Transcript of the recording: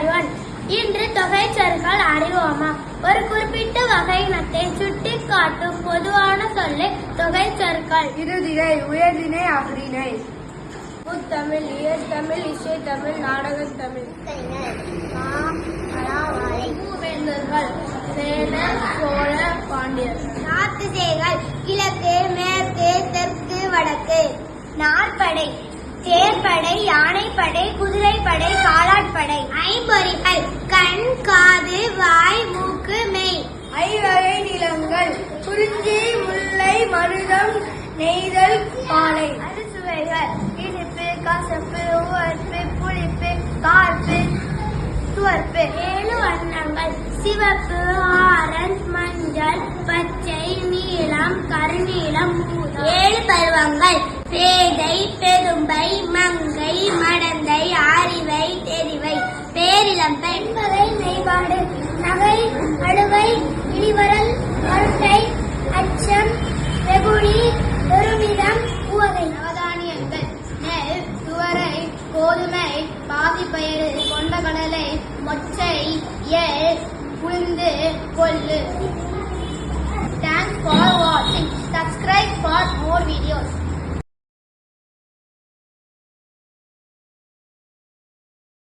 One இன்று தொகைச்சொற்கள் அறிவோமா? ஒரு குறிப்பிட்ட வகையினத்தை சுட்டிக்காட்டும் பொதுவான சொல்லே தொகைச்சொற்கள். இறுதினை உயர்தினை அகரினை முத்தமிழ் இயற்தமிழ் இசைத்தமிழ் நாடகத் தமிழ். மூவேந்தர்கள் சேனர் சோழ பாண்டியர். நாத்துசேகள் கிழக்கு மேற்கு தெற்கு வடக்கு. நாற்படை தேர்ப்படை யானைப்படை குதிரைப்படை காலாட்படை ஐம்பொறிகள். கண் காது வாய் மூக்கு மெய் ஐவகை நிலங்கள். குறிஞ்சி முல்லை மருதம் நெய்தல் பாலை. அறுசுவைகள் இனிப்பு கசப்பு உவர்ப்பு புளிப்பு கார்ப்பு துவர்ப்பு. ஏழு வண்ணங்கள். சிவப்பு ஆரஞ்சு மஞ்சள் பச்சை நீலம் கருநீலம் ஊதா. ஏழு பருவங்கள். பேதை பெரும்பை மங்கை தெரிவை பேரிளம் பெண் மெய்பாடு நகை அழுவை இடிவரல் அருட்டை அச்சம் வெகுளி பெருமிதம் உவகை நவதானியங்கள். நெல் துவரை கோதுமை பாசிப்பயிறு கொண்டகடலை மொச்சை எல் உளுந்து கொள்ளு. தேங்க்ஸ் ஃபார் வாட்சிங் சப்ஸ்கிரைப் ஃபார் மோர் வீடியோஸ்